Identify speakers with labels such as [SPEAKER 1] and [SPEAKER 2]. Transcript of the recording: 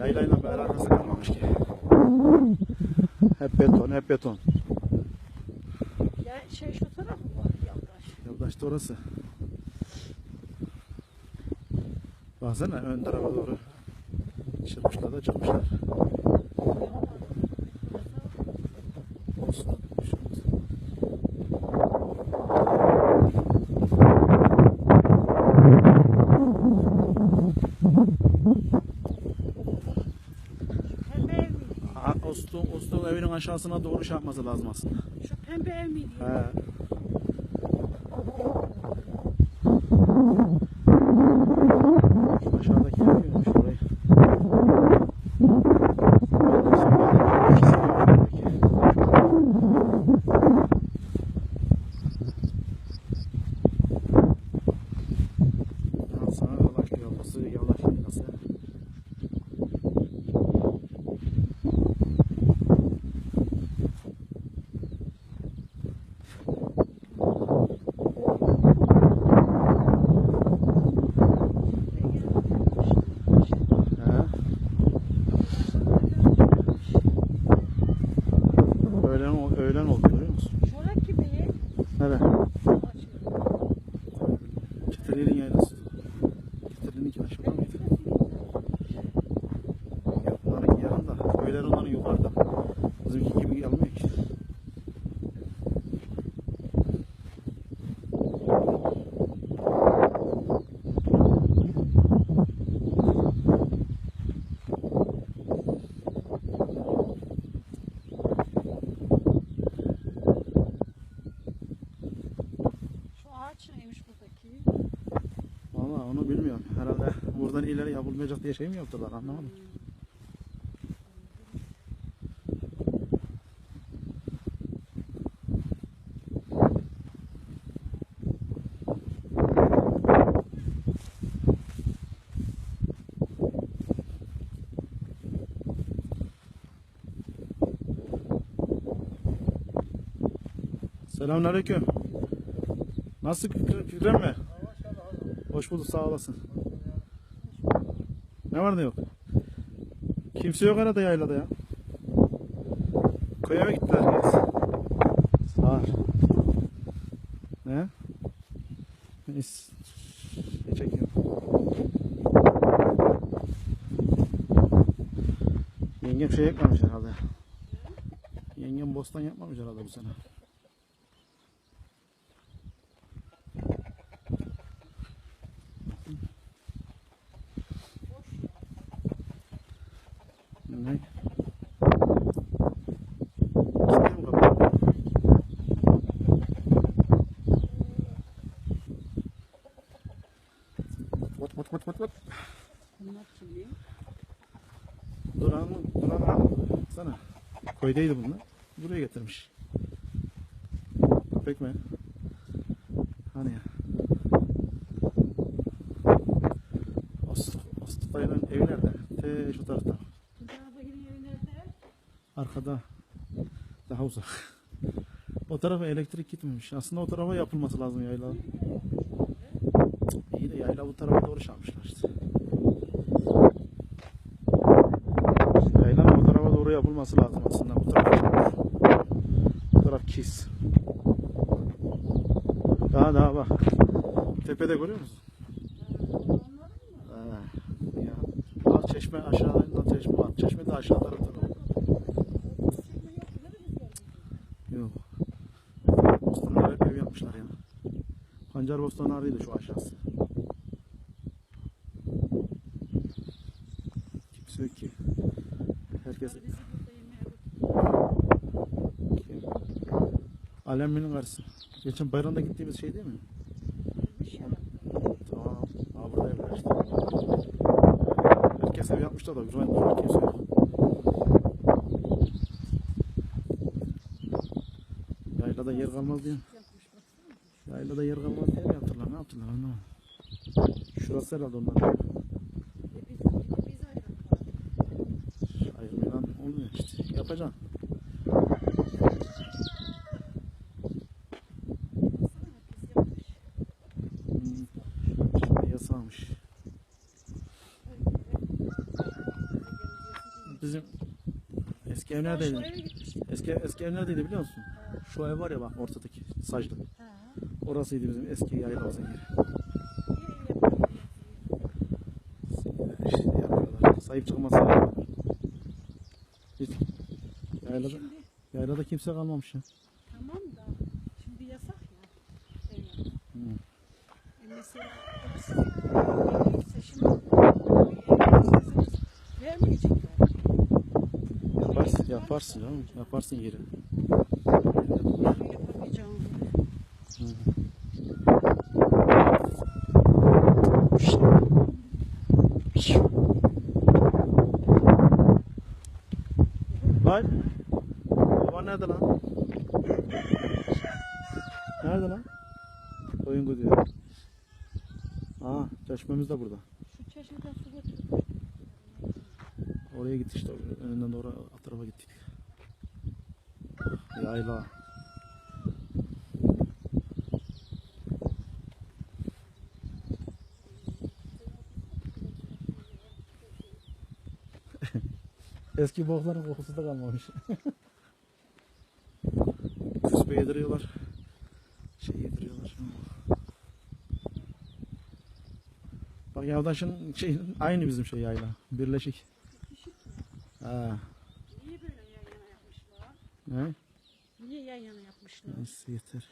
[SPEAKER 1] Yaylayla bir alakası kalmamış ki. Hep beton, hep beton.
[SPEAKER 2] Ya şey şu tarafı var yandaş.
[SPEAKER 1] Yolda işte orası. Baksana ön tarafa doğru çıkmışlar da çıkmışlar. Olsun, bir şey olmaz.
[SPEAKER 2] Pembe ev miydi?
[SPEAKER 1] Aa, Ostun, Ostun evinin aşağısına doğru şey yapması lazım aslında.
[SPEAKER 2] Şu pembe ev miydi?
[SPEAKER 1] He. Valla onu bilmiyorum. Herhalde buradan ileri yapılmayacak diye şey mi yaptılar anlamadım. Selamünaleyküm. Nasıl Fikri- Fikren mi? Hoş bulduk sağ olasın. Ne var ne yok? Kimse yok arada yaylada ya. Köye mi gittiler herkes? Var. Ne? Neyse. Ne çekiyorum? Yengem şey yapmamış herhalde. Yengem bostan yapmamış herhalde bu sene. Koydaydı bunlar. Buraya getirmiş. Köpek mi? Hani ya? Aslı, dayının evi nerede? Te şu tarafta. Arkada. Daha uzak. O tarafa elektrik gitmemiş. Aslında o tarafa yapılması lazım yayla. İyi de yayla bu tarafa doğru çalmışlar işte. Yayla o tarafa doğru yapılması lazım aslında. Bu taraf. Bu taraf kis. Daha daha bak. Tepede görüyor musun? Ha, ya. Bak çeşme aşağıda çeşme var. Çeşme de aşağı tarafta. Yok. Bostanlar hep ev yapmışlar ya. Pancar bostanlarıydı şu aşağısı. Kimse yok ki. Herkes Aleminin karşısı. Geçen bayramda gittiğimiz şey değil mi?
[SPEAKER 2] ya.
[SPEAKER 1] Tamam. Aa burada evler işte. Herkes ev yapmışlar da güzel duvar kimse yok. Yaylada yer kalmaz diye. Yaylada yer kalmaz diye mi yaptılar? Ne yaptılar anlamadım. Şurası herhalde onlar.
[SPEAKER 2] E.
[SPEAKER 1] Ayırmayan olmuyor işte. Yapacaksın. Bizim eski ev neredeydi? Eski eski ev neredeydi biliyor musun? Şu ev var ya bak ortadaki saclı. Orasıydı bizim eski yaylamızın yeri. İşte yapıyorlar. Sahip yapıyorlar. Hiç yaylada,
[SPEAKER 2] Şimdi
[SPEAKER 1] yaylada kimse kalmamış ya.
[SPEAKER 2] tamam da şimdi yasak ya. Evet.
[SPEAKER 1] Hı.
[SPEAKER 2] E mesela
[SPEAKER 1] Yaparsın, canım. Yaparsın yeri.
[SPEAKER 2] Yapamayacağım.
[SPEAKER 1] Lan. Baba nerede lan? Nerede lan? Koyun gidiyor. Aa, çeşmemiz de burada.
[SPEAKER 2] Şu çeşmeden su.
[SPEAKER 1] Oraya gittik işte. Önünden doğru o tarafa gittik. Yayla. Eski bokların kokusu da kalmamış. Küspe yediriyorlar. Şey yediriyorlar. Bak Yavdaş'ın şey aynı bizim şey yayla. Birleşik. Ha.
[SPEAKER 2] Niye böyle yan yana yapmışlar?
[SPEAKER 1] Ne?
[SPEAKER 2] Niye yan yana yapmışlar?
[SPEAKER 1] Neyse yeter.